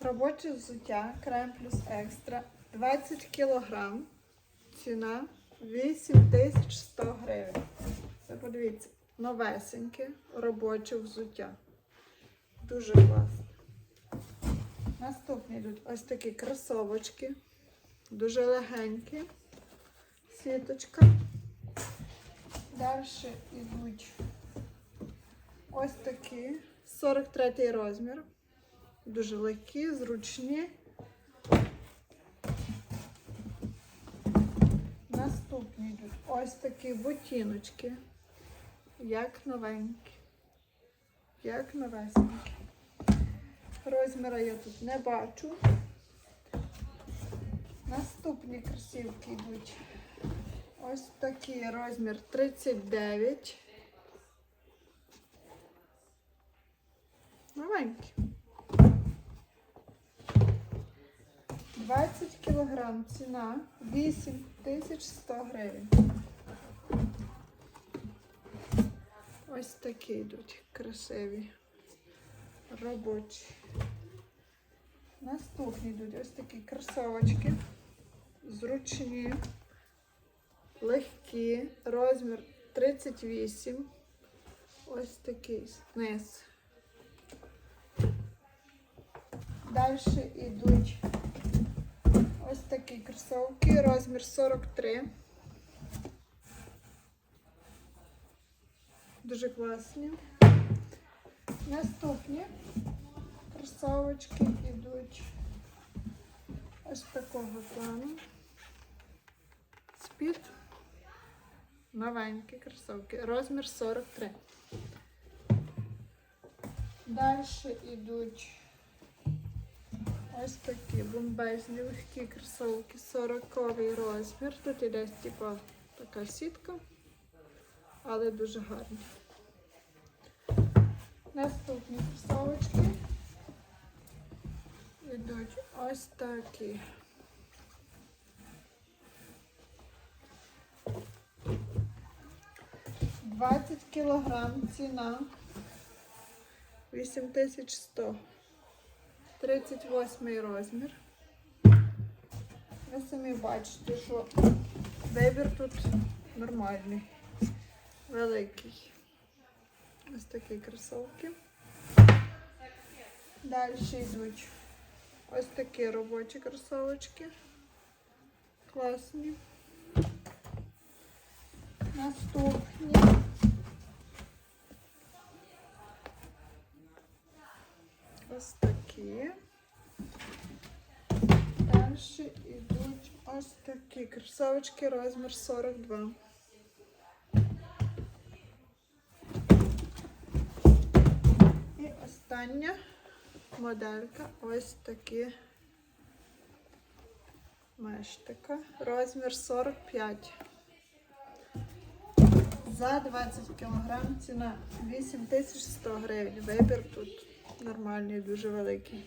Робоче взуття крем плюс екстра 20 кг. Ціна 8100 гривень. Це подивіться, новесеньке робоче взуття. Дуже класно. Наступні йдуть ось такі кросовочки. Дуже легенькі. Сіточка. Далі йдуть ось такі 43 розмір. Дуже легкі, зручні. Наступні йдуть ось такі ботиночки, як новенькі, як новесенькі. Розміра я тут не бачу. Наступні кросівки йдуть ось такий розмір 39. Новенькі. 20 кілограм ціна 8100 гривень. Ось такі йдуть красиві робочі. Наступні йдуть ось такі кросовочки. Зручні, легкі, розмір 38. Ось такий низ. Далі йдуть кросовки, розмір 43. Дуже класні. Наступні кросовочки йдуть ось такого плану. Спід. Новенькі кросовки. Розмір 43. Далі йдуть ось такі бомбезні легкі кросовки. 40 розмір. Тут іде типа така сітка, але дуже гарні. Наступні кросовочки йдуть ось такі. Двадцять кілограм ціна 8100. 38 розмір. Ви самі бачите, що вибір тут нормальний, великий. Ось такі кросовки. Далі йдуть ось такі робочі кросовочки. Класні. Наступні. Ось такі. Далі йдуть ось такі кросовочки розмір 42. І остання моделька ось такі мештика. Розмір 45. За 20 кг ціна 8100 гривень. Вибір тут нормальний, дуже великий.